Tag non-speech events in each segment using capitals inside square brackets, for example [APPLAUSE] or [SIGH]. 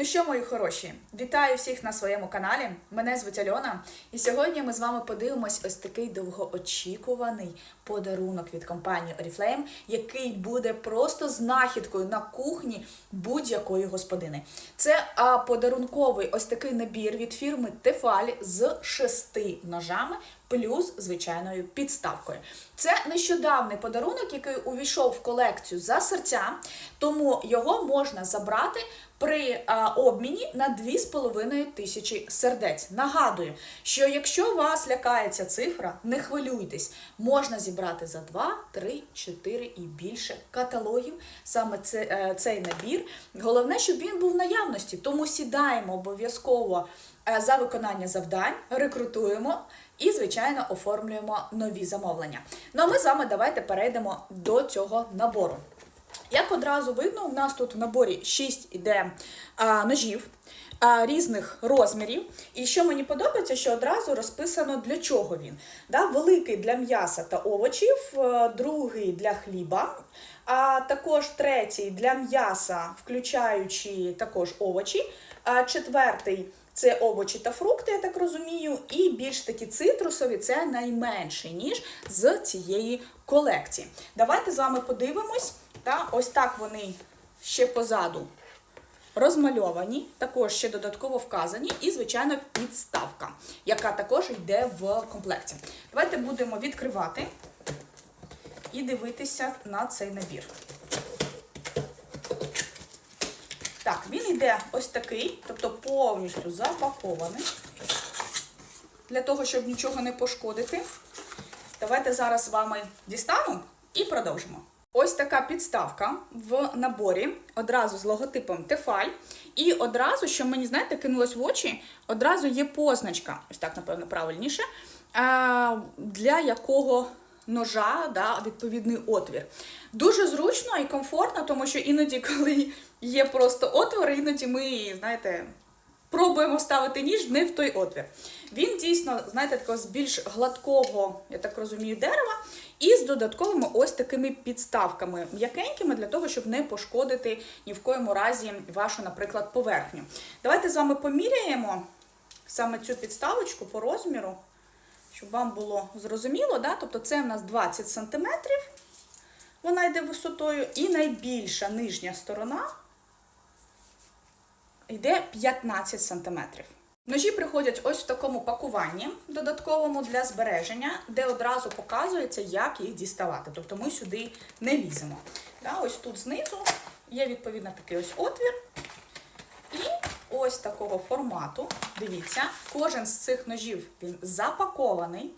Ну що, мої хороші, вітаю всіх на своєму каналі. Мене звуть Альона, і сьогодні ми з вами подивимось ось такий довгоочікуваний подарунок від компанії Oriflame, який буде просто знахідкою на кухні будь-якої господини. Це а, подарунковий ось такий набір від фірми Tefal з шести ножами. Плюс звичайною підставкою. Це нещодавний подарунок, який увійшов в колекцію за серця, тому його можна забрати при обміні на 2,5 тисячі сердець. Нагадую, що якщо вас лякає ця цифра, не хвилюйтесь, можна зібрати за 2, 3, 4 і більше каталогів саме е, цей набір. Головне, щоб він був в наявності, тому сідаємо обов'язково е, за виконання завдань, рекрутуємо. І, звичайно, оформлюємо нові замовлення. Ну а ми з вами давайте перейдемо до цього набору. Як одразу видно, у нас тут в наборі 6 іде а, ножів а, різних розмірів. І що мені подобається, що одразу розписано для чого він. Да? Великий для м'яса та овочів, е, другий для хліба, а також третій для м'яса, включаючи також овочі, а четвертий. Це овочі та фрукти, я так розумію, і більш такі цитрусові це найменший ніж з цієї колекції. Давайте з вами подивимось. Та ось так вони ще позаду розмальовані, також ще додатково вказані, і, звичайно, підставка, яка також йде в комплекті. Давайте будемо відкривати і дивитися на цей набір. Так, він йде ось такий, тобто повністю запакований. Для того, щоб нічого не пошкодити. Давайте зараз з вами дістану і продовжимо. Ось така підставка в наборі, одразу з логотипом Тефаль. І одразу, що мені, знаєте, кинулось в очі, одразу є позначка, ось так, напевно, правильніше, для якого ножа да, відповідний отвір. Дуже зручно і комфортно, тому що іноді, коли є просто отвори, іноді ми, знаєте, пробуємо вставити ніж не в той отвір. Він дійсно, знаєте, такого з більш гладкого, я так розумію, дерева, і з додатковими ось такими підставками м'якенькими для того, щоб не пошкодити ні в коєму разі вашу, наприклад, поверхню. Давайте з вами поміряємо саме цю підставочку по розміру, щоб вам було зрозуміло. Да? Тобто це в нас 20 см, вона йде висотою, і найбільша нижня сторона йде 15 см. Ножі приходять ось в такому пакуванні додатковому для збереження, де одразу показується, як їх діставати. Тобто ми сюди не ліземо. Ось тут знизу є відповідно такий ось отвір. І ось такого формату. Дивіться, кожен з цих ножів він запакований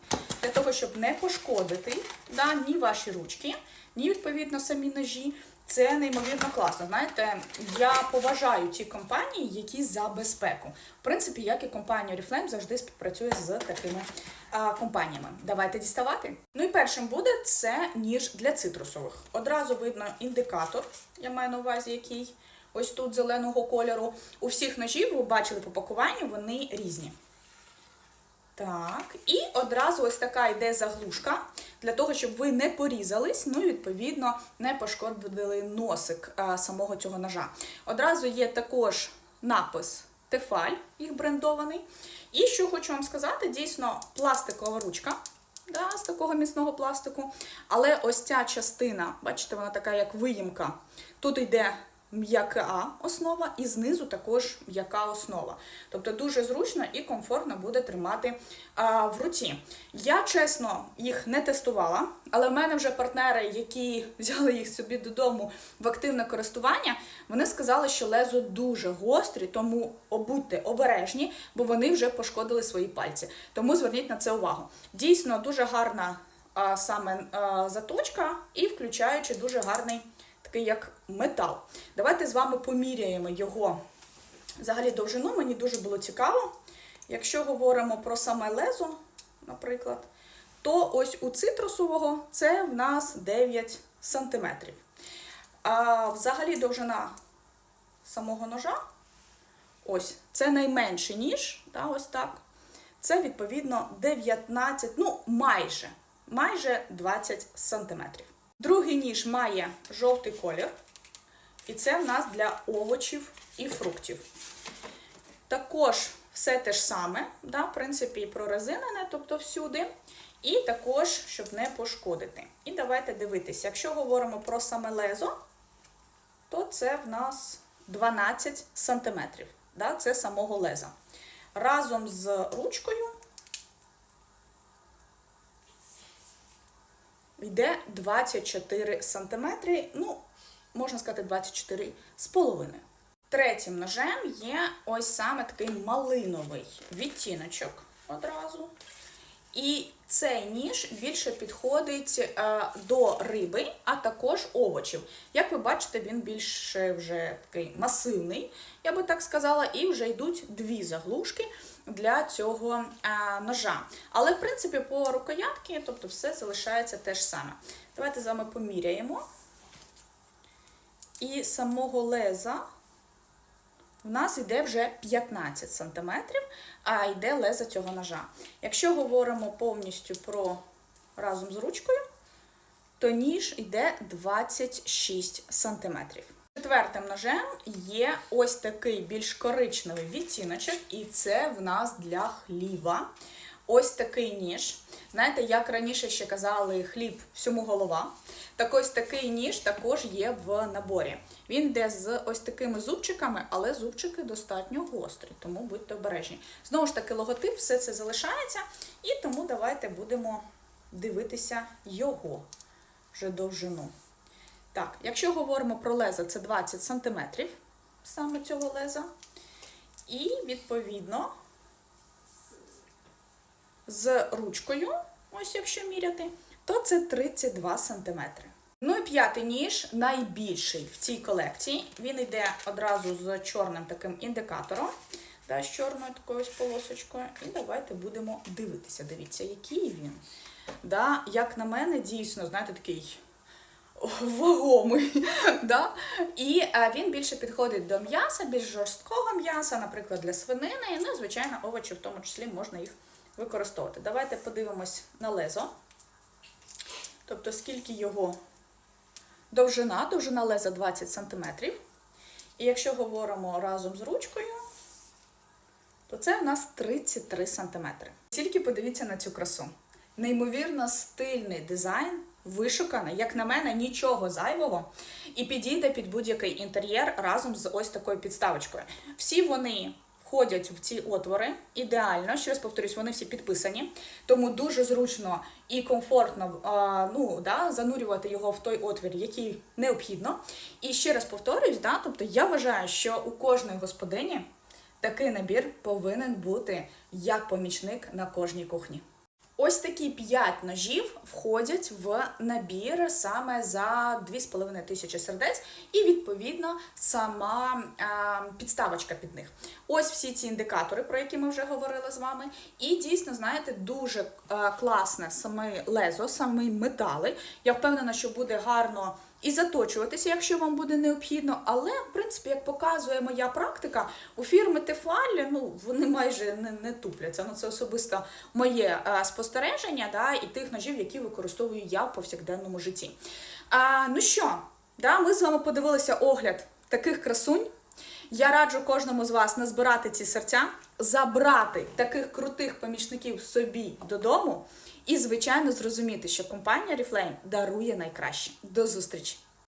для того, щоб не пошкодити да, ні ваші ручки, ні відповідно самі ножі. Це неймовірно класно. Знаєте, я поважаю ті компанії, які за безпеку. В принципі, як і компанія Oriflame завжди співпрацює з такими а, компаніями. Давайте діставати. Ну і першим буде це ніж для цитрусових. Одразу видно індикатор, я маю на увазі, який ось тут зеленого кольору. У всіх ножів, ви бачили по пакуванню, вони різні. Так, і одразу ось така йде заглушка, для того, щоб ви не порізались, ну і відповідно не пошкодили носик а, самого цього ножа. Одразу є також напис Тефаль, їх брендований. І що хочу вам сказати, дійсно пластикова ручка. Да, з такого міцного пластику. Але ось ця частина, бачите, вона така, як виїмка. Тут йде м'яка основа, і знизу також м'яка основа. Тобто дуже зручно і комфортно буде тримати а, в руці. Я чесно їх не тестувала, але в мене вже партнери, які [LAUGHS] взяли їх собі додому в активне користування, вони сказали, що лезо дуже гострі, тому будьте обережні, бо вони вже пошкодили свої пальці. Тому зверніть на це увагу. Дійсно, дуже гарна а, саме а, заточка і включаючи дуже гарний такий як метал. Давайте з вами поміряємо його взагалі довжину. Мені дуже було цікаво. Якщо говоримо про саме лезо, наприклад, то ось у цитрусового це в нас 9 см. А взагалі довжина самого ножа, ось, це найменший ніж, да, ось так. Це відповідно 19, ну майже, майже 20 сантиметрів. Другий ніж має жовтий колір, і це в нас для овочів і фруктів. Також все те ж саме, да, в принципі, прорезинене, тобто всюди. І також, щоб не пошкодити. І давайте дивитися, якщо говоримо про саме лезо, то це в нас 12 см. Да, це самого леза. Разом з ручкою йде 24 см, ну, можна сказати, 24 з половиною. Третім ножем є ось саме такий малиновий відтіночок одразу. І цей ніж більше підходить е, до риби, а також овочів. Як ви бачите, він більше вже такий масивний, я би так сказала, і вже йдуть дві заглушки для цього е, ножа. Але, в принципі, по рукоятки, тобто все залишається те ж саме. Давайте з вами поміряємо. І самого леза в нас йде вже 15 см, а йде леза цього ножа. Якщо говоримо повністю про разом з ручкою, то ніж йде 26 см. Четвертим ножем є ось такий більш коричневий відтіночок, і це в нас для хліба. Ось такий ніж. Знаєте, як раніше ще казали, хліб всьому голова. Так ось такий ніж також є в наборі. Він йде з ось такими зубчиками, але зубчики достатньо гострі, тому будьте обережні. Знову ж таки, логотип, все це залишається, і тому давайте будемо дивитися його вже довжину. Так, якщо говоримо про леза, це 20 см саме цього леза. І, відповідно, з ручкою, ось якщо міряти, то це 32 см. Ну і п'ятий ніж найбільший в цій колекції. Він йде одразу з чорним таким індикатором, да, з чорною такою полосочкою. І давайте будемо дивитися. Дивіться, який він. Да, Як на мене, дійсно, знаєте, такий вагомий. [LAUGHS] да? І а, він більше підходить до м'яса, більш жорсткого м'яса, наприклад, для свинини. Ну і, звичайно, овочі в тому числі можна їх використовувати. Давайте подивимось на лезо. Тобто, скільки його довжина, довжина леза 20 см. І якщо говоримо разом з ручкою, то це у нас 33 см. Тільки подивіться на цю красу. Неймовірно стильний дизайн, вишуканий, як на мене, нічого зайвого. І підійде під будь-який інтер'єр разом з ось такою підставочкою. Всі вони входять в ці отвори ідеально. Ще раз повторюсь, вони всі підписані, тому дуже зручно і комфортно ну, да, занурювати його в той отвір, який необхідно. І ще раз повторюсь, да, тобто я вважаю, що у кожної господині такий набір повинен бути як помічник на кожній кухні. Ось такі 5 ножів входять в набір саме за 2,5 тисячі сердець, і відповідно сама е, підставочка під них. Ось всі ці індикатори, про які ми вже говорили з вами. І дійсно, знаєте, дуже е, класне саме лезо, саме метали. Я впевнена, що буде гарно. І заточуватися, якщо вам буде необхідно. Але, в принципі, як показує моя практика, у фірми Тефаль ну, вони майже не, не тупляться. Ну, Це особисто моє а, спостереження да, і тих ножів, які використовую я в повсякденному житті. А, Ну що, да, ми з вами подивилися огляд таких красунь. Я раджу кожному з вас назбирати ці серця, забрати таких крутих помічників собі додому і, звичайно, зрозуміти, що компанія Reflame дарує найкраще. До зустрічі!